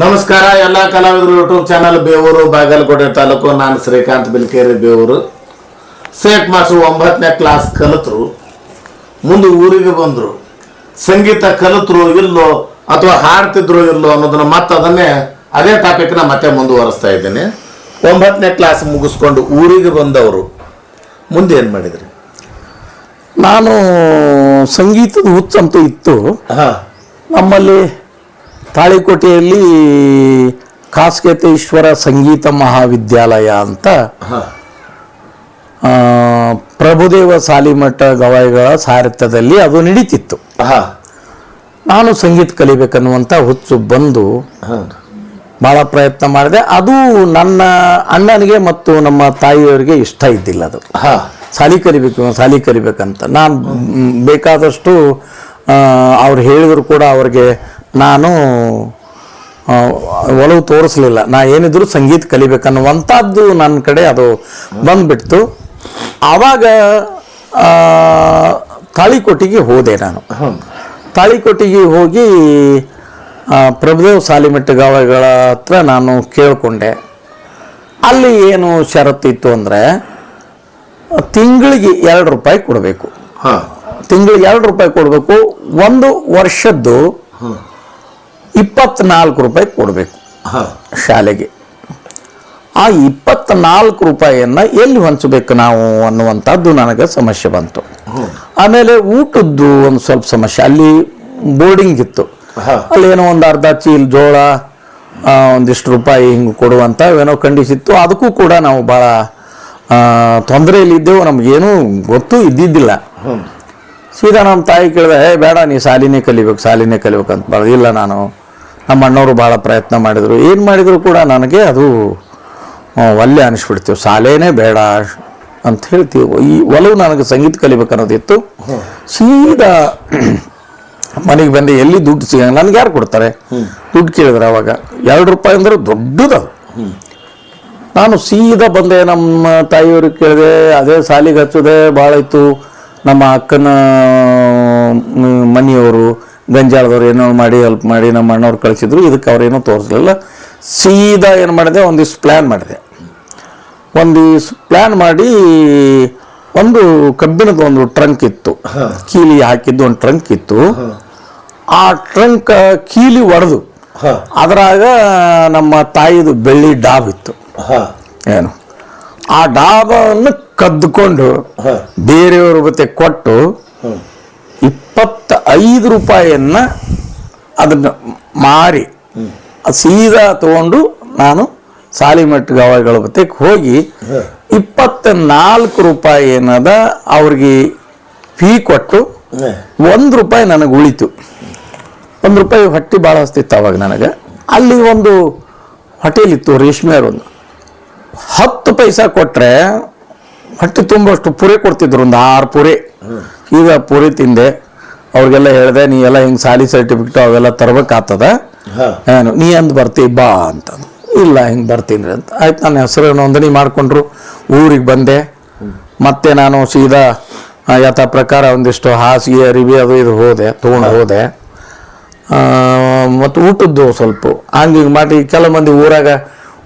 ನಮಸ್ಕಾರ ಎಲ್ಲ ಕಲಾವಿದರು ಯೂಟ್ಯೂಬ್ ಚಾನಲ್ ಬೇವೂರು ಬಾಗಲಕೋಟೆ ತಾಲೂಕು. ನಾನು ಶ್ರೀಕಾಂತ್ ಬಿಲ್ಕೇರಿ ಬೇವೂರು. ಸೇಟ್ ಮಾಸ್ಟರ್ ಒಂಬತ್ತನೇ ಕ್ಲಾಸ್ ಕಲಿತರು. ಮುಂದೆ ಊರಿಗೆ ಬಂದರು. ಸಂಗೀತ ಕಲಿತರು ಇಲ್ಲೋ ಅಥವಾ ಹಾಡ್ತಿದ್ರು ಇಲ್ಲೋ ಅನ್ನೋದನ್ನ ಮತ್ತೆ ಅದನ್ನೇ ಅದೇ ಟಾಪಿಕ್ನ ಮತ್ತೆ ಮುಂದುವರಿಸ್ತಾ ಇದ್ದೀನಿ. ಒಂಬತ್ತನೇ ಕ್ಲಾಸ್ ಮುಗಿಸ್ಕೊಂಡು ಊರಿಗೆ ಬಂದವರು ಮುಂದೆ ಏನು ಮಾಡಿದ್ರಿ? ನಾನು ಸಂಗೀತದ ಹುಚ್ಚಂತೂ ಇತ್ತು. ಹಾಂ. ನಮ್ಮಲ್ಲಿ ತಾಳಿಕೋಟೆಯಲ್ಲಿ ಕಾಸ್ಕೇತೇಶ್ವರ ಸಂಗೀತ ಮಹಾವಿದ್ಯಾಲಯ ಅಂತ ಪ್ರಭುದೇವ ಸಾಲಿಮಠ ಗವಾಯಿಗಳ ಸಾರಥ್ಯದಲ್ಲಿ ಅದು ನಡೀತಿತ್ತು. ನಾನು ಸಂಗೀತ ಕಲಿಬೇಕನ್ನುವಂಥ ಹುಚ್ಚು ಬಂದು ಭಾಳ ಪ್ರಯತ್ನ ಮಾಡಿದೆ. ಅದು ನನ್ನ ಅಣ್ಣನಿಗೆ ಮತ್ತು ನಮ್ಮ ತಾಯಿಯವರಿಗೆ ಇಷ್ಟ ಇದ್ದಿಲ್ಲ ಅದು. ಸಾಲಿ ಕಲಿಬೇಕು ಸಾಲಿ ಕಲಿಬೇಕಂತ. ನಾನು ಬೇಕಾದಷ್ಟು ಅವ್ರು ಹೇಳಿದ್ರು ಕೂಡ ಅವ್ರಿಗೆ ನಾನು ಒಲವು ತೋರಿಸ್ಲಿಲ್ಲ. ನಾ ಏನಿದ್ರು ಸಂಗೀತ ಕಲಿಬೇಕನ್ನುವಂಥದ್ದು ನನ್ನ ಕಡೆ ಅದು ಬಂದುಬಿಡ್ತು. ಆವಾಗ ತಾಳಿಕೋಟಿಗೆ ಹೋದೆ ನಾನು. ತಾಳಿಕೋಟಿಗೆ ಹೋಗಿ ಪ್ರಭುದೇವ್ ಸಾಲಿಮೆಟ್ಟಗಾವಗಳ ಗಾವಗಳ ಹತ್ರ ನಾನು ಕೇಳಿಕೊಂಡೆ. ಅಲ್ಲಿ ಏನು ಷರತ್ತಿತ್ತು ಅಂದರೆ ತಿಂಗಳಿಗೆ ಎರಡು ರೂಪಾಯಿ ಕೊಡಬೇಕು. ಹಾಂ. ತಿಂಗಳಿಗೆ ಎರಡು ರೂಪಾಯಿ ಕೊಡಬೇಕು. ಒಂದು ವರ್ಷದ್ದು ಇಪ್ಪತ್ನಾಲ್ಕು ರೂಪಾಯಿ ಕೊಡಬೇಕು ಶಾಲೆಗೆ. ಆ ಇಪ್ಪತ್ನಾಲ್ಕು ರೂಪಾಯಿಯನ್ನು ಎಲ್ಲಿ ಹಂಚಬೇಕು ನಾವು ಅನ್ನುವಂಥದ್ದು ನನಗೆ ಸಮಸ್ಯೆ ಬಂತು. ಆಮೇಲೆ ಊಟದ್ದು ಒಂದು ಸ್ವಲ್ಪ ಸಮಸ್ಯೆ. ಅಲ್ಲಿ ಬೋರ್ಡಿಂಗ್ ಇತ್ತು. ಅಲ್ಲೇನೋ ಅಲ್ಲಿ ಏನೋ ಒಂದು ಅರ್ಧ ಚೀಲ ಜೋಳ ಒಂದಿಷ್ಟು ರೂಪಾಯಿ ಹಿಂಗೆ ಕೊಡುವಂಥ ಏನೋ ಖಂಡಿಸಿತ್ತು ಅದಕ್ಕೂ ಕೂಡ ನಾವು ಭಾಳ ತೊಂದರೆಯಲ್ಲಿದ್ದೆವು ನಮಗೇನೂ ಗೊತ್ತೂ ಇದ್ದಿದ್ದಿಲ್ಲ. ಸೀದಾ ನಮ್ಮ ತಾಯಿ ಕೇಳಿದೆ ಹೇ ಬೇಡ ನೀ ಸಾಲಿನೇ ಕಲಿಬೇಕು ಸಾಲಿನೇ ಕಲಿಬೇಕು ಅಂತ. ಇಲ್ಲ ನಾನು. ನಮ್ಮ ಅಣ್ಣವರು ಭಾಳ ಪ್ರಯತ್ನ ಮಾಡಿದರು. ಏನು ಮಾಡಿದರೂ ಕೂಡ ನನಗೆ ಅದು ಒಲ್ಲೆ ಅನಿಸ್ಬಿಡ್ತೀವಿ ಸಾಲೇನೇ ಬೇಡ ಅಂತ ಹೇಳ್ತೀವಿ. ಈ ಒಲವು ನನಗೆ ಸಂಗೀತ ಕಲಿಬೇಕು ಅನ್ನೋದಿತ್ತು ಸೀದಾ ಮನೆಗೆ ಬಂದು ಎಲ್ಲಿ ದುಡ್ಡು ಸಿಗಂಗಿಲ್ಲ. ನನಗೆ ಯಾರು ಕೊಡ್ತಾರೆ? ದುಡ್ಡು ಕೇಳಿದ್ರೆ ಅವಾಗ. ಎರಡು ರೂಪಾಯಿ ಅಂದ್ರೆ ದೊಡ್ಡದು ನಾನು ಸೀದಾ ಬಂದೆ. ನಮ್ಮ ತಾಯಿಯವ್ರಿಗೆ ಕೇಳಿದೆ, ಅದೇ ಸಾಲಿಗೆ ಹಚ್ಚದೆ ಭಾಳ ಇತ್ತು. ನಮ್ಮ ಅಕ್ಕನ ಮನೆಯವರು ಗಂಜಾಳದವ್ರು ಏನೋ ಮಾಡಿ ಹೆಲ್ಪ್ ಮಾಡಿ ನಮ್ಮ ಅಣ್ಣವ್ರು ಕಳಿಸಿದ್ರು ಇದಕ್ಕೆ ಅವ್ರೇನೋ ತೋರಿಸ್ಲಿಲ್ಲ. ಸೀದಾ ಏನು ಮಾಡಿದೆ ಒಂದಿಷ್ಟು ಪ್ಲ್ಯಾನ್ ಮಾಡಿದೆ. ಒಂದಿಷ್ಟು ಪ್ಲ್ಯಾನ್ ಮಾಡಿ ಒಂದು ಕಬ್ಬಿಣದ ಒಂದು ಟ್ರಂಕ್ ಇತ್ತು. ಕೀಲಿ ಹಾಕಿದ್ದು ಒಂದು ಟ್ರಂಕ್ ಇತ್ತು. ಆ ಟ್ರಂಕ್ ಕೀಲಿ ಒಡೆದು ಅದರಾಗ ನಮ್ಮ ತಾಯಿದು ಬೆಳ್ಳಿ ಡಾಬ್ ಇತ್ತು. ಏನು? ಆ ಡಾಬನ್ನು ಕದ್ದುಕೊಂಡು ಬೇರೆಯವ್ರ ಜೊತೆ ಕೊಟ್ಟು ಹ್ಞೂ ಇಪ್ಪತ್ತ ಐದು ರೂಪಾಯಿಯನ್ನು ಅದನ್ನು ಮಾರಿ ಸೀದಾ ತಗೊಂಡು ನಾನು ಸಾಲಿಮಠ ಗವಾಯಿಗಳ ಬತ್ತಕ್ಕೆ ಹೋಗಿ ಇಪ್ಪತ್ತ ನಾಲ್ಕು ರೂಪಾಯಿ ಏನದ ಅವ್ರಿಗೆ ಫೀ ಕೊಟ್ಟು ಒಂದು ರೂಪಾಯಿ ನನಗೆ ಉಳಿತು. ಒಂದು ರೂಪಾಯಿ ಹೊಟ್ಟೆ ಭಾಳ ಹಸ್ತಿತ್ತು ಅವಾಗ ನನಗೆ. ಅಲ್ಲಿ ಒಂದು ಹೋಟೆಲ್ ಇತ್ತು ರೇಷ್ಮೆ ಒಂದು. ಹತ್ತು ಪೈಸಾ ಕೊಟ್ಟರೆ ಹೊಟ್ಟೆ ತುಂಬಷ್ಟು ಪೂರೆ ಕೊಡ್ತಿದ್ರು ಒಂದು ಆರು ಪೂರೆ. ಈಗ ಪುರಿ ತಿಂದೆ. ಅವ್ರಿಗೆಲ್ಲ ಹೇಳಿದೆ ನೀ ಎಲ್ಲ ಹಿಂಗೆ ಸಾಲಿ ಸರ್ಟಿಫಿಕೇಟ್ ಅವೆಲ್ಲ ತರಬೇಕಾಗ್ತದ? ಏನು ನೀ ಅಂದ್ ಬರ್ತಿ ಬಾ ಅಂತ ಇಲ್ಲ ಹಿಂಗೆ ಬರ್ತೀನಿ ರೀ ಅಂತ. ಆಯ್ತು ನನ್ನ ಹೆಸರು ನೋಂದಣಿ ಮಾಡಿಕೊಂಡ್ರು. ಊರಿಗೆ ಬಂದೆ. ಮತ್ತೆ ನಾನು ಸೀದಾ ಯಥಾ ಪ್ರಕಾರ ಒಂದಿಷ್ಟು ಹಾಸಿಗೆ ಅರಿವಿ ಅದು ಇದು ಹೋದೆ ತೊಗೊಂಡು ಹೋದೆ. ಮತ್ತು ಊಟದ್ದು ಸ್ವಲ್ಪ. ಹಂಗೆ ಹಿಂಗೆ ಮಾಡಿ ಕೆಲವು ಮಂದಿ ಊರಾಗ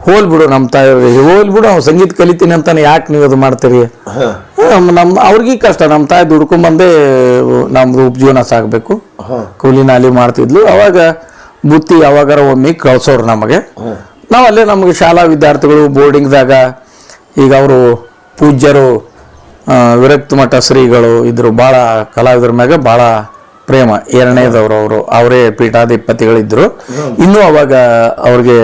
ಹೋಲ್ ಬಿಡು ನಮ್ಮ ತಾಯಿಯವ್ರಿಗೆ. ಹೋಲ್ ಬಿಡು ಅವ್ನು ಸಂಗೀತ ಕಲಿತೀನಿ ಅಂತಾನೆ ಯಾಕೆ ನೀವು ಅದು ಮಾಡ್ತೀರಿ? ನಮ್ಮ ಅವ್ರಿಗೆ ಕಷ್ಟ. ನಮ್ಮ ತಾಯಿ ದುಡ್ಕೊಂಬಂದೇ ನಮ್ದು ಉಪಜೀವನ ಸಾಗಬೇಕು. ಕೂಲಿ ನಾಲಿ ಮಾಡ್ತಿದ್ಲು. ಅವಾಗ ಬುತ್ತಿ ಯಾವಾಗಾರ ಒಮ್ಮೆ ಕಳ್ಸೋರು ನಮಗೆ. ನಾವು ಅಲ್ಲೇ ನಮಗೆ ಶಾಲಾ ವಿದ್ಯಾರ್ಥಿಗಳು ಬೋರ್ಡಿಂಗ್ದಾಗ ಈಗ ಅವರು ಪೂಜ್ಯರು ವಿರಕ್ತ ಮಠ ಶ್ರೀಗಳು ಇದ್ರು ಭಾಳ ಕಲಾವಿದರ ಮ್ಯಾಗ ಭಾಳ ಪ್ರೇಮ. ಎರಡನೇದವರು ಅವರು. ಅವರೇ ಪೀಠಾಧಿಪತಿಗಳಿದ್ದರು ಇನ್ನೂ ಅವಾಗ ಅವ್ರಿಗೆ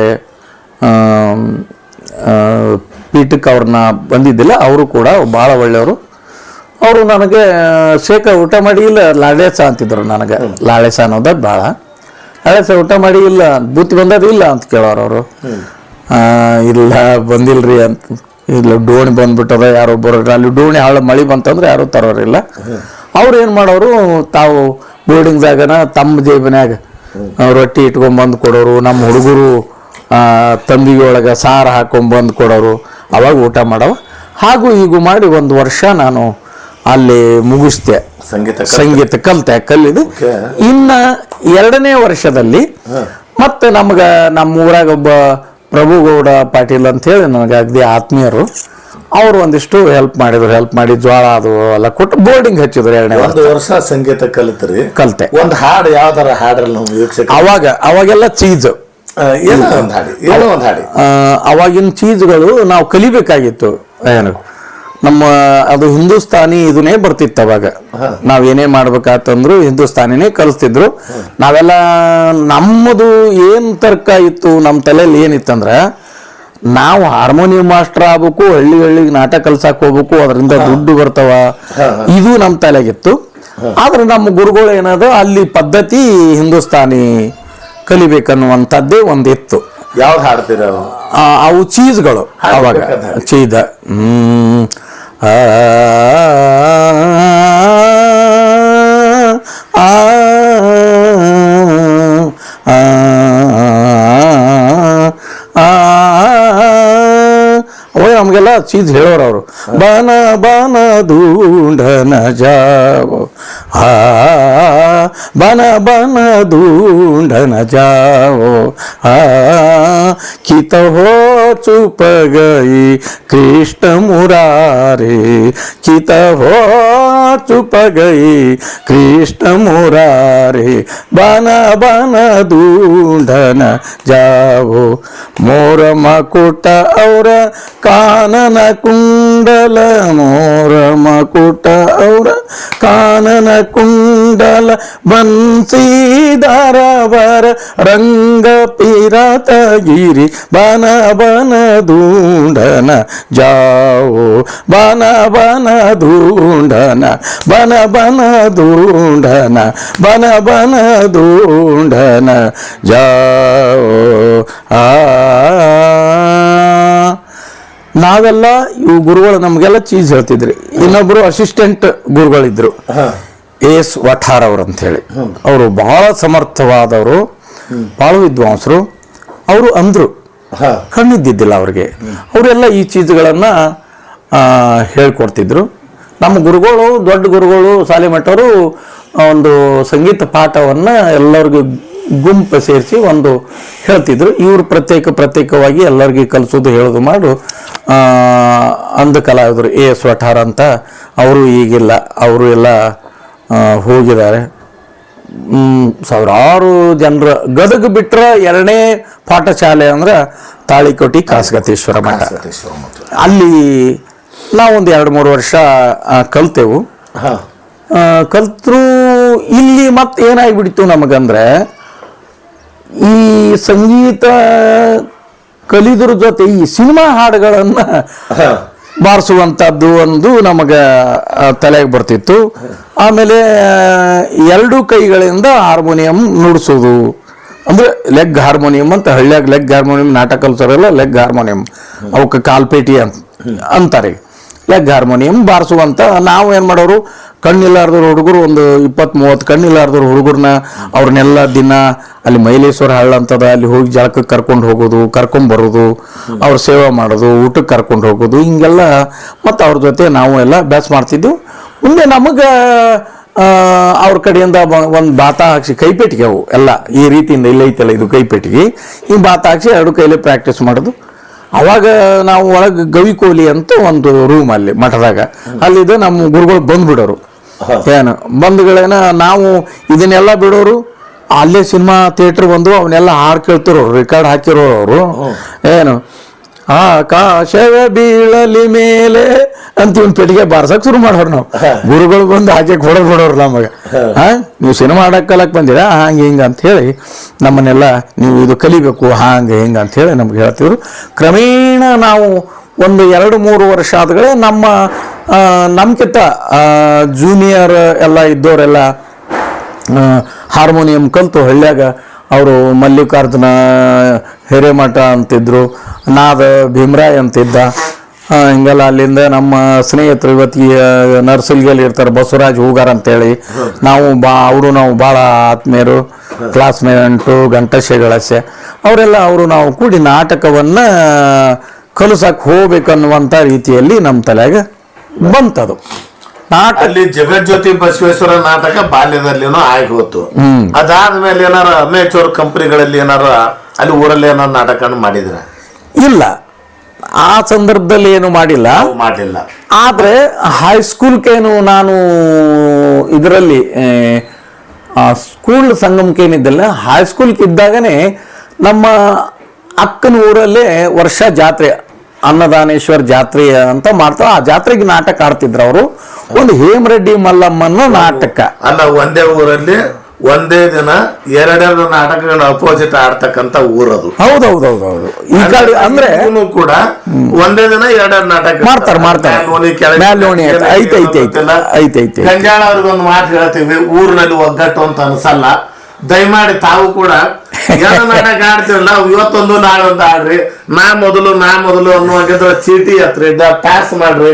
ಪೀಠಕ್ಕೆ ಅವ್ರನ್ನ ಬಂದಿದ್ದಿಲ್ಲ ಅವರು ಕೂಡ ಭಾಳ ಒಳ್ಳೆಯವರು. ಅವರು ನನಗೆ ಶೇಖ ಊಟ ಮಾಡಿ ಇಲ್ಲ ಲಾಳೇಸ ಅಂತಿದ್ರು ನನಗೆ. ಲಾಳೇಸ ಅನ್ನೋದ ಭಾಳ ಲಾಳೇಸ ಊಟ ಮಾಡಿ ಇಲ್ಲ ಬೂತ್ ಬಂದದ ಇಲ್ಲ ಅಂತ ಕೇಳೋರು ಅವರು. ಇಲ್ಲ ಬಂದಿಲ್ರಿ ಅಂತ. ಇಲ್ಲ ಡೋಣಿ ಬಂದ್ಬಿಟ್ಟದ ಯಾರೋ ಬರೋರು. ಅಲ್ಲಿ ಡೋಣಿ ಹಾಳು ಮಳೆ ಬಂತಂದ್ರೆ ಯಾರೂ ತರೋರಿಲ್ಲ. ಅವ್ರು ಏನು ಮಾಡೋರು ತಾವು ಬೋರ್ಡಿಂಗ್ದಾಗನ ತಮ್ಮ ಜೇಬಿನಾಗ ರೊಟ್ಟಿ ಇಟ್ಕೊಂಡ್ಬಂದು ಕೊಡೋರು ನಮ್ಮ ಹುಡುಗರು ತಂಬಿಗೆ ಒಳಗೆ ಸಾರು ಹಾಕೊಂಬಂದು ಕೊಡೋರು ಅವಾಗ ಊಟ ಮಾಡವ. ಹಾಗೂ ಹೀಗೂ ಮಾಡಿ ಒಂದು ವರ್ಷ ನಾನು ಅಲ್ಲಿ ಮುಗಿಸ್ದೆ. ಸಂಗೀತ ಸಂಗೀತ ಕಲಿತೆ ಕಲಿದು. ಇನ್ನು ಎರಡನೇ ವರ್ಷದಲ್ಲಿ ಮತ್ತೆ ನಮ್ಗೆ ನಮ್ಮ ಊರಾಗ ಒಬ್ಬ ಪ್ರಭುಗೌಡ ಪಾಟೀಲ್ ಅಂತ ಹೇಳಿ ನನಗೆ ಅಗ್ದಿ ಆತ್ಮೀಯರು. ಅವರು ಒಂದಿಷ್ಟು ಹೆಲ್ಪ್ ಮಾಡಿದ್ರು. ಹೆಲ್ಪ್ ಮಾಡಿ ಜ್ವಾಳ ಅದು ಎಲ್ಲ ಕೊಟ್ಟು ಬೋರ್ಡಿಂಗ್ ಹಚ್ಚಿದ್ರು ಎರಡನೇ ವರ್ಷ ಒಂದು ವರ್ಷ. ಸಂಗೀತ ಕಲಿತ್ರಿ. ಕಲಿತೆ. ಒಂದು ಹಾಡು ಯಾವ್ದಾರ ಹಾಡ್ರಲ್ಲ ಅವಾಗ ಅವಾಗೆಲ್ಲ ಚೀಸ್ ಆ, ಏನೋ? ಒಂದ್ ಹಾಡಿ. ಏನೋ? ಒಂದ್ ಹಾಡಿ. ಅವಾಗಿನ ಚೀಸ್ಗಳು ನಾವು ಕಲಿಬೇಕಾಗಿತ್ತು ಏನು ನಮ್ಮ ಅದು ಹಿಂದೂಸ್ತಾನಿ ಇದನ್ನೇ ಬರ್ತಿತ್ತು ಅವಾಗ. ನಾವೇನೇ ಏನೇ ಮಾಡ್ಬೇಕಾತಂದ್ರು ಹಿಂದೂಸ್ತಾನಿನೇ ಕಲಿಸ್ತಿದ್ರು. ನಾವೆಲ್ಲ ನಮ್ಮದು ಏನ್ ತರ್ಕ ಇತ್ತು ನಮ್ಮ ತಲೆಯಲ್ಲಿ ಏನಿತ್ತಂದ್ರೆ ನಾವು ಹಾರ್ಮೋನಿಯಂ ಮಾಸ್ಟರ್ ಆಗ್ಬೇಕು ಹಳ್ಳಿ ಹಳ್ಳಿಗೆ ನಾಟಕ ಕಲ್ಸಕ್ ಹೋಗ್ಬೇಕು ಅದರಿಂದ ದುಡ್ಡು ಬರ್ತಾವ. ಇದು ನಮ್ಮ ತಲೆಗಿತ್ತು. ಆದ್ರೆ ನಮ್ಮ ಗುರುಗಳು ಏನದ ಅಲ್ಲಿ ಪದ್ಧತಿ ಹಿಂದೂಸ್ತಾನಿ ಕಲಿಬೇಕನ್ನುವಂಥದ್ದೇ ಒಂದಿತ್ತು ಯಾವ್ದು ಹಾಡ್ತೀರ ಆ, ಅವು ಚೀಸ್ಗಳು ಅವಾಗ. ಚೀದ ಹ್ಮ್ ಆ, ನಮಗೆಲ್ಲ ಚೀಸ್ ಹೇಳೋರು ಅವರು ಬನ ಬನ ದೂಂಡನ ಜಾವ ಆ ಬನ ಬನ ದೂಂಡನ ಜಾವೋ ಕಿತ ಹೋ ಚುಪ ಗೈ ಕೃಷ್ಣ ಮುರಾರಿ ಕಿತ ಹೋ ಚುಪ ಗೈ ಕೃಷ್ಣ ಮುರಾರಿ ಬನ ಬನ ದೂಂಡನ ಜಾವೋ ಮೋರ ಮಕುಟ ಅವರ ಕಾ కానన కుండల మోర మకుట ఔర కానన కుండల బన్సీధరవర రంగ పిరతగిరి బన బన దూండన జావో బన బన దూండన బన బన దూండన బన బన దూండన జావో ఆ ನಾವೆಲ್ಲ ಇವು ಗುರುಗಳು ನಮಗೆಲ್ಲ ಚೀಸ್ ಹೇಳ್ತಿದ್ರಿ. ಇನ್ನೊಬ್ರು ಅಸಿಸ್ಟೆಂಟ್ ಗುರುಗಳಿದ್ರು. ಎ ಎಸ್ ವಠಾರ್ ಅವರು ಅಂತ ಹೇಳಿ ಅವರು ಬಹಳ ಸಮರ್ಥವಾದವರು ಬಹಳ ವಿದ್ವಾಂಸರು. ಅವರು ಅಂದ್ರು. ಕಣ್ಣಿದ್ದಿದ್ದಿಲ್ಲ ಅವ್ರಿಗೆ. ಅವರೆಲ್ಲ ಈ ಚೀಸ್ಗಳನ್ನ ಹೇಳ್ಕೊಡ್ತಿದ್ರು. ನಮ್ಮ ಗುರುಗಳು ದೊಡ್ಡ ಗುರುಗಳು ಸಾಲಿಮಠರು ಒಂದು ಸಂಗೀತ ಪಾಠವನ್ನ ಎಲ್ಲರಿಗೂ ಗುಂಪು ಸೇರಿಸಿ ಒಂದು ಹೇಳ್ತಿದ್ರು. ಇವರು ಪ್ರತ್ಯೇಕ ಪ್ರತ್ಯೇಕವಾಗಿ ಎಲ್ಲರಿಗೂ ಕಲಿಸೋದು ಹೇಳೋದು ಮಾಡು. ಅಂದ ಅಂಧ ಕಲಾವಿದರು ಎ ಎಸ್ ವಠಾರ್ ಅಂತ. ಅವರು ಈಗಿಲ್ಲ. ಅವರು ಎಲ್ಲ ಹೋಗಿದ್ದಾರೆ. ಸಾವಿರಾರು ಜನರ ಗದಗ ಬಿಟ್ಟರೆ ಎರಡನೇ ಪಾಠಶಾಲೆ ಅಂದ್ರೆ ತಾಳಿಕೋಟಿ ಕಾಸಗತೇಶ್ವರ ಮಠ. ಅಲ್ಲಿ ನಾವೊಂದು ಎರಡು ಮೂರು ವರ್ಷ ಕಲ್ತೆವು. ಕಲ್ತ್ರು ಇಲ್ಲಿ ಮತ್ತೆ ಏನಾಗಿಬಿಡ್ತು ನಮಗಂದ್ರೆ ಈ ಸಂಗೀತ ಕಲಿದ್ರ ಜೊತೆ ಈ ಸಿನಿಮಾ ಹಾಡುಗಳನ್ನ ಬಾರಿಸುವಂಥದ್ದು ಒಂದು ನಮಗೆ ತಲೆಗೆ ಬರ್ತಿತ್ತು. ಆಮೇಲೆ ಎರಡು ಕೈಗಳಿಂದ ಹಾರ್ಮೋನಿಯಂ ನುಡಿಸೋದು ಅಂದ್ರೆ ಲೆಗ್ ಹಾರ್ಮೋನಿಯಂ ಅಂತ ಹಳ್ಳಿಯಾಗ ಲೆಗ್ ಹಾರ್ಮೋನಿಯಂ ನಾಟಕ ಕಲ್ಸೋರೆಲ್ಲ ಲೆಗ್ ಹಾರ್ಮೋನಿಯಂ ಅವಕ್ಕೆ ಕಾಲ್ಪೇಟಿ ಅಂತ ಅಂತಾರೆ. ಲೆಗ್ ಹಾರ್ಮೋನಿಯಂ ಬಾರಿಸುವಂತ ನಾವು ಏನು ಮಾಡೋರು, ಕಣ್ಣಿಲ್ಲಾರ್ದವ್ರ ಹುಡುಗರು ಒಂದು ಇಪ್ಪತ್ತು ಮೂವತ್ತು ಕಣ್ಣಿಲ್ಲಾರ್ದವ್ರ ಹುಡುಗರನ್ನ ಅವ್ರನ್ನೆಲ್ಲ ದಿನ ಅಲ್ಲಿ ಮೈಲೇಶ್ವರ ಹಳ್ಳ ಅಂತದ, ಅಲ್ಲಿ ಹೋಗಿ ಜಳಕಕ್ಕೆ ಕರ್ಕೊಂಡು ಹೋಗೋದು, ಕರ್ಕೊಂಡ್ ಬರೋದು, ಅವ್ರ ಸೇವೆ ಮಾಡೋದು, ಊಟಕ್ಕೆ ಕರ್ಕೊಂಡು ಹೋಗೋದು, ಹಿಂಗೆಲ್ಲ ಮತ್ತು ಅವ್ರ ಜೊತೆ ನಾವು ಎಲ್ಲ ಅಭ್ಯಾಸ ಮಾಡ್ತಿದ್ದೆವು ಮುಂದೆ ನಮಗೆ ಅವ್ರ ಕಡೆಯಿಂದ ಒಂದು ಬಾತ ಹಾಕ್ಸಿ ಕೈಪೇಟಿಗೆ ಅವು ಎಲ್ಲ, ಈ ರೀತಿಯಿಂದ ಇಲ್ಲೈತಲ್ಲ ಇದು ಕೈಪೇಟಿಗೆ ಈ ಬಾತ ಹಾಕ್ಸಿ ಎರಡು ಕೈಲೇ ಪ್ರಾಕ್ಟೀಸ್ ಮಾಡೋದು. ಅವಾಗ ನಾವು ಒಳಗೆ ಗವಿಕೋಲಿ ಅಂತ ಒಂದು ರೂಮ್ ಅಲ್ಲಿ ಮಠದಾಗ. ಅಲ್ಲಿದ್ದ ನಮ್ಮ ಗುರುಗಳು ಬಂದ್ಬಿಡೋರು. ಏನು? ಬಂದ್ಗಳೇನ ನಾವು ಇದನ್ನೆಲ್ಲ ಬಿಡೋರು ಅಲ್ಲೇ ಸಿನಿಮಾ ಥಿಯೇಟರ್ ಬಂದು ಅವನ್ನೆಲ್ಲ ಹಾಡು ಕೇಳ್ತಿರೋರು ರೆಕಾರ್ಡ್ ಹಾಕಿರೋರು. ಅವರು ಏನು? ಆಕಾಶವೇ ಬೀಳಲಿ ಮೇಲೆ ಅಂತ ಒಂದು ಪೆಟ್ಟಿಗೆ ಬಾರ್ಸಕ್ ಶುರು ಮಾಡೋರು ನಾವು. ಗುರುಗಳು ಬಂದು ಹಾಕಿ ಕೊಡೋರು ಕೊಡೋರು ನಮಗೆ ಹಾ. ನೀವು ಸಿನಿಮಾ ಆಡಕ್ ಕಲಕ್ ಬಂದಿರಾ ಹಂಗೆ ಹಿಂಗ ಅಂತ ಹೇಳಿ ನಮ್ಮನ್ನೆಲ್ಲ ನೀವು ಇದು ಕಲಿಬೇಕು ಹಾಂಗೆ ಹಿಂಗ ಅಂತ ಹೇಳಿ ನಮ್ಗೆ ಹೇಳ್ತಿದ್ರು. ಕ್ರಮೇಣ ನಾವು ಒಂದು ಎರಡು ಮೂರು ವರ್ಷ ಆದಗಳೇ ನಮ್ಮ ನಮ್ಗಿಂತ ಜೂನಿಯರ್ ಎಲ್ಲ ಇದ್ದವರೆಲ್ಲ ಹಾರ್ಮೋನಿಯಂ ಕಲ್ತು ಹಳ್ಳ್ಯಾಗ ಅವರು ಮಲ್ಲಿಕಾರ್ಜುನ, ಹಿರೇಮಠ ಅಂತಿದ್ರು, ನಾದ ಭೀಮರಾಯ್ ಅಂತಿದ್ದ. ಹಿಂಗೆಲ್ಲ ಅಲ್ಲಿಂದ ನಮ್ಮ ಸ್ನೇಹಿತರು ಇವತ್ತಿಗೆ ನರ್ಸಲ್ಗಿಯಲ್ಲಿ ಇರ್ತಾರೆ, ಬಸವರಾಜ್ ಹೂಗಾರ್ ಅಂತೇಳಿ. ನಾವು ಬಾ, ಅವರು ನಾವು ಭಾಳ ಆತ್ಮೀಯರು ಕ್ಲಾಸ್ಮೇಟು ಗಂಟಶೆಗಳಸೆ ಅವರೆಲ್ಲ ಅವರು ನಾವು ಕೂಡಿ ನಾಟಕವನ್ನ ಕಲಿಸಕ್ಕೆ ಹೋಗ್ಬೇಕನ್ನುವಂಥ ರೀತಿಯಲ್ಲಿ ನಮ್ಮ ತಲೆಗೆ ಬಂತದು. ನಾಟಕ ಅಲ್ಲಿ ಜಗಜ್ಯೋತಿ ಬಸವೇಶ್ವರ ನಾಟಕ ಬಾಲ್ಯದಲ್ಲಿನೂ ಆಗಿ ಹೋತು. ಅದಾದ್ಮೇಲೆ ಏನಾರ ಅಮೇಚೂರ್ ಕಂಪನಿಗಳಲ್ಲಿ ಏನಾರ ಅಲ್ಲಿ ಊರಲ್ಲಿ ಏನಾರ ನಾಟಕ ಮಾಡಿದ್ರ? ಇಲ್ಲ. ಆ ಸಂದರ್ಭದಲ್ಲಿ ಏನು ಮಾಡಿಲ್ಲ. ಮಾಡಿಲ್ಲ ಮಾಡಲಿಲ್ಲ. ಆದರೆ ಹೈಸ್ಕೂಲ್ಗೇನು ನಾನು ಇದರಲ್ಲಿ ಸ್ಕೂಲ್ ಸಂಗಮಕ್ಕೆ ಏನಿದ್ದಲ್ಲ ಹೈಸ್ಕೂಲ್ಗೆ ಇದ್ದಾಗನೇ ನಮ್ಮ ಅಕ್ಕನ ಊರಲ್ಲೇ ವರ್ಷ ಜಾತ್ರೆ. ಅನ್ನದಾನೇಶ್ವರ ಜಾತ್ರೆ ಅಂತ ಮಾಡ್ತಾರೆ. ಆ ಜಾತ್ರೆಗೆ ನಾಟಕ ಆಡ್ತಿದ್ರು ಅವರು. ಒಂದು ಹೇಮರೆಡ್ಡಿ ಮಲ್ಲಮ್ಮನ ನಾಟಕ. ಅಲ್ಲ ಒಂದೇ ಊರಲ್ಲಿ ಒಂದೇ ದಿನ ಎರಡೆರಡು ನಾಟಕಗಳ ಅಪೋಸಿಟ್ ಆಡ್ತಕ್ಕಂತ ಊರದು. ಹೌದೌದೌದೌದು. ಈ ಕಡೆ ಅಂದ್ರೆ ಕೂಡ ಒಂದೇ ದಿನ ಎರಡೆರಡು ನಾಟಕ ಮಾಡ್ತಾರೆ, ಮಾಡ್ತಾರೆ. ಮ್ಯಾಲ್ನೋಣಿ ಐತೆ, ಐತೆ, ಐತೆ, ಐತೆ. ಐತೆ, ಅವ್ರಿಗೊಂದು ಮಾತು ಹೇಳ್ತೀವಿ ಊರಿನಲ್ಲಿ ಒಗ್ಗಟ್ಟು ಅಂತ ಅನ್ಸಲ್ಲ. ದಯಮಾಡಿ ತಾವು ಕೂಡ ಎರಡು ನಾಟಕ ಆಡ್ತೀವಲ್ಲ ನಾವು ಇವತ್ತೊಂದು ಒಂದು ಆಡ್ರಿ. ನಾ ಮೊದಲು ನಾ ಮೊದಲು ಅನ್ನುವಂಥದ್ದು ಚೀಟಿ ಹತ್ರಿ ಪಾಸ್ ಮಾಡ್ರಿ.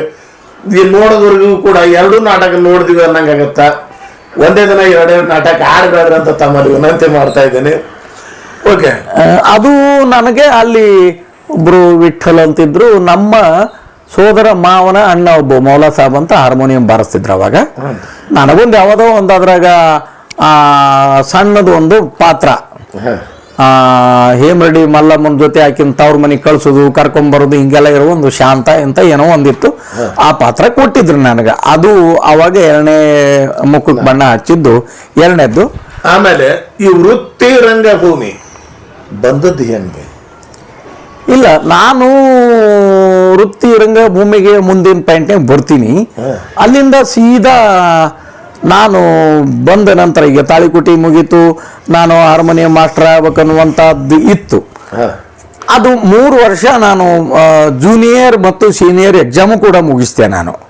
ಈ ನೋಡೋದ್ರಿಗೂ ಕೂಡ ಎರಡೂ ನಾಟಕ ನೋಡಿದ್ವಿ ಅನ್ನಂಗಾಗತ್ತ? ಒಂದೇ ದಿನ ಎರಡೆರಡು ನಾಟಕ ಆಡ್ಬೇಡ್ರಿ ಅಂತ ತಮ್ಮಲ್ಲಿ ವಿನಂತಿ ಮಾಡ್ತಾ ಇದ್ದೀನಿ. ಓಕೆ ಅದು ನನಗೆ ಅಲ್ಲಿ ಒಬ್ರು ವಿಠಲ್ ಅಂತಿದ್ರು ನಮ್ಮ ಸೋದರ ಮಾವನ ಅಣ್ಣ ಒಬ್ಬ ಮೌಲಾ ಸಾಬ್ ಅಂತ ಹಾರ್ಮೋನಿಯಂ ಬಾರಿಸ್ತಿದ್ರು ಅವಾಗ. ನನಗೊಂದು ಯಾವುದೋ ಒಂದು ಅದ್ರಾಗ ಆ ಸಣ್ಣದು ಒಂದು ಪಾತ್ರ. ಹೇಮರಡಿ ಮಲ್ಲಮ್ಮನ ಜೊತೆ ಆಕಿನ ತವ್ರ ಮನೆಗೆ ಕಳ್ಸೋದು ಕರ್ಕೊಂಬರೋದು ಹಿಂಗೆಲ್ಲ ಇರೋ ಒಂದು ಶಾಂತ ಅಂತ ಏನೋ ಒಂದಿತ್ತು. ಆ ಪಾತ್ರ ಕೊಟ್ಟಿದ್ರು ನನಗೆ. ಅದು ಅವಾಗ ಎರಡನೇ ಮುಖಕ್ಕೆ ಬಣ್ಣ ಹಚ್ಚಿದ್ದು ಎರಡನೇದ್ದು. ಆಮೇಲೆ ಈ ವೃತ್ತಿ ರಂಗಭೂಮಿ ಬಂದದ್ದು ಹೆಂಗೆ? ಇಲ್ಲ ನಾನು ವೃತ್ತಿ ರಂಗಭೂಮಿಗೆ ಮುಂದಿನ ಪಾಯಿಂಟ್ನಾಗ ಬರ್ತೀನಿ. ಅಲ್ಲಿಂದ ಸೀದಾ ನಾನು ಬಂದ ನಂತರ ಈಗ ತಾಳಿಕುಟಿ ಮುಗೀತು ನಾನು ಹಾರ್ಮೋನಿಯಂ ಮಾಸ್ಟರ್ ಆಗ್ಬೇಕನ್ನುವಂಥದ್ದು ಇತ್ತು. ಅದು ಮೂರು ವರ್ಷ ನಾನು ಜೂನಿಯರ್ ಮತ್ತು ಸೀನಿಯರ್ ಎಕ್ಸಾಮು ಕೂಡ ಮುಗಿಸ್ದೆ ನಾನು.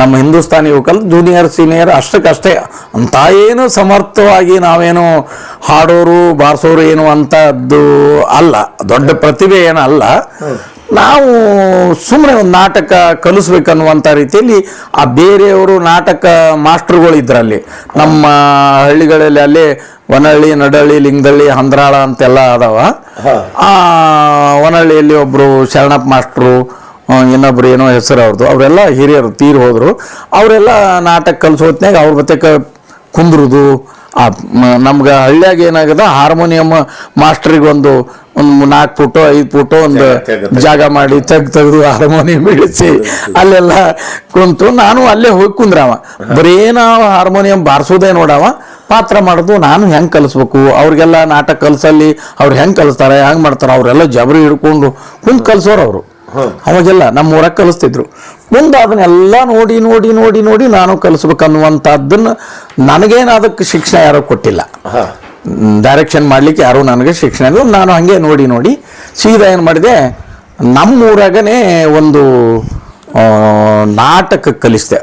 ನಮ್ಮ ಹಿಂದೂಸ್ತಾನಿ ಯುವಕಲ್ ಜೂನಿಯರ್ ಸೀನಿಯರ್ ಅಷ್ಟಕ್ಕಷ್ಟೇ. ಅಂತ ಏನು ಸಮರ್ಥವಾಗಿ ನಾವೇನು ಹಾಡೋರು ಬಾರಿಸೋರು ಏನು ಅಂತದ್ದು ಅಲ್ಲ. ದೊಡ್ಡ ಪ್ರತಿಭೆ ಏನು ಅಲ್ಲ. ನಾವು ಸುಮ್ಮನೆ ಒಂದು ನಾಟಕ ಕಲಿಸ್ಬೇಕನ್ನುವಂಥ ರೀತಿಯಲ್ಲಿ ಆ ಬೇರೆಯವರು ನಾಟಕ ಮಾಸ್ಟ್ರುಗಳು ಇದ್ರಲ್ಲಿ. ನಮ್ಮ ಹಳ್ಳಿಗಳಲ್ಲಿ ಅಲ್ಲೇ ಒನಹಳ್ಳಿ ನಡಹಳ್ಳಿ ಲಿಂಗದಳ್ಳಿ ಹಂದ್ರಾಳ ಅಂತೆಲ್ಲ ಅದಾವ. ಆ ಒನಹಳ್ಳಿಯಲ್ಲಿ ಒಬ್ರು ಶರಣಪ್ಪ ಮಾಸ್ಟ್ರು ಇನ್ನೊಬ್ರು ಏನೋ ಹೆಸರು ಅವ್ರದ್ದು ಅವರೆಲ್ಲ ಹಿರಿಯರು ತೀರಿ ಹೋದರು. ಅವರೆಲ್ಲ ನಾಟಕ ಕಲಿಸೋ ಹೊತ್ನ್ಯಾಗ ಅವ್ರ ಬತ್ತಕ್ಕೆ ಕುಂದ್ರದು. ಆ ನಮ್ಗೆ ಹಳ್ಳಿಯಾಗ ಏನಾಗದ ಹಾರ್ಮೋನಿಯಂ ಮಾಸ್ಟ್ರಿಗೆ ಒಂದು ಒಂದು ನಾಲ್ಕು ಫುಟೋ ಐದು ಫುಟೋ ಒಂದು. ಜಾಗ ಮಾಡಿ ತೆಗ್ದು ತೆಗೆದು ಹಾರ್ಮೋನಿಯಂ ಇಳಿಸಿ ಅಲ್ಲೆಲ್ಲ ಕುಂತು ನಾನು ಅಲ್ಲೇ ಹೋಗಿ ಕುಂದ್ರವ. ಬರೀ ನಾವು ಹಾರ್ಮೋನಿಯಂ ಬಾರಿಸೋದೇ ನೋಡವ. ಪಾತ್ರ ಮಾಡೋದು ನಾನು ಹೆಂಗೆ ಕಲಿಸ್ಬೇಕು? ಅವ್ರಿಗೆಲ್ಲ ನಾಟಕ ಕಲಿಸಲ್ಲಿ ಅವ್ರು ಹೆಂಗೆ ಕಲಿಸ್ತಾರೆ ಹೆಂಗೆ ಮಾಡ್ತಾರೆ ಅವರೆಲ್ಲ ಜಬರಿ ಹಿಡ್ಕೊಂಡು ಕುಂತು ಕಲಿಸೋರು ಅವರು. ಅವಾಗೆಲ್ಲ ನಮ್ಮ ಊರಾಗ ಕಲಿಸ್ತಿದ್ರು. ಮುಂದೆ ಅದನ್ನೆಲ್ಲ ನೋಡಿ ನೋಡಿ ನೋಡಿ ನೋಡಿ ನಾನು ಕಲಿಸ್ಬೇಕನ್ನುವಂಥದ್ದನ್ನು ನನಗೇನು ಅದಕ್ಕೆ ಶಿಕ್ಷಣ ಯಾರೂ ಕೊಟ್ಟಿಲ್ಲ. ಡೈರೆಕ್ಷನ್ ಮಾಡಲಿಕ್ಕೆ ಯಾರೂ ನನಗೆ ಶಿಕ್ಷಣ ಇಲ್ಲ. ನಾನು ಹಾಗೆ ನೋಡಿ ನೋಡಿ ಸೀದಾ ಏನು ಮಾಡಿದೆ ನಮ್ಮ ಊರಾಗನೇ ಒಂದು ನಾಟಕ ಕಲಿಸಿದೆ.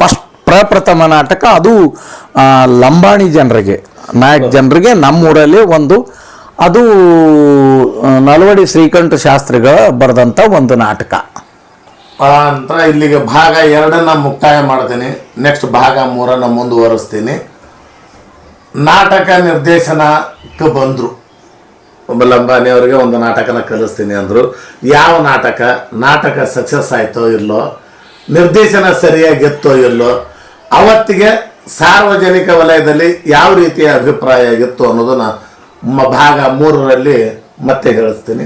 ಫಸ್ಟ್ ಪ್ರಪ್ರಥಮ ನಾಟಕ ಅದು ಲಂಬಾಣಿ ಜನರಿಗೆ ನಾಯಕ್ ಜನರಿಗೆ ನಮ್ಮೂರಲ್ಲಿ ಒಂದು ಅದು ನಲ್ವಡಿ ಶ್ರೀಕಂಠ ಶಾಸ್ತ್ರಿಗಳ ಬರೆದಂಥ ಒಂದು ನಾಟಕ. ನಂತರ ಇಲ್ಲಿಗೆ ಭಾಗ ಎರಡನ್ನ ಮುಕ್ತಾಯ ಮಾಡ್ತೀನಿ. ನೆಕ್ಸ್ಟ್ ಭಾಗ ಮೂರನ್ನು ಮುಂದುವರಿಸ್ತೀನಿ. ನಾಟಕ ನಿರ್ದೇಶನಕ್ಕೆ ಬಂದರು. ಲಂಬಾನಿ ಅವರಿಗೆ ಒಂದು ನಾಟಕನ ಕಲಿಸ್ತೀನಿ ಅಂದರು. ಯಾವ ನಾಟಕ? ನಾಟಕ ಸಕ್ಸಸ್ ಆಯಿತೋ ಇಲ್ಲೋ? ನಿರ್ದೇಶನ ಸರಿಯಾಗಿತ್ತೋ ಇಲ್ಲೋ? ಅವತ್ತಿಗೆ ಸಾರ್ವಜನಿಕ ವಲಯದಲ್ಲಿ ಯಾವ ರೀತಿಯ ಅಭಿಪ್ರಾಯ ಆಗಿತ್ತು ಅನ್ನೋದನ್ನು ಭಾಗ ಮೂರರಲ್ಲಿ ಮತ್ತೆ ಹೇಳಿಸ್ತೀನಿ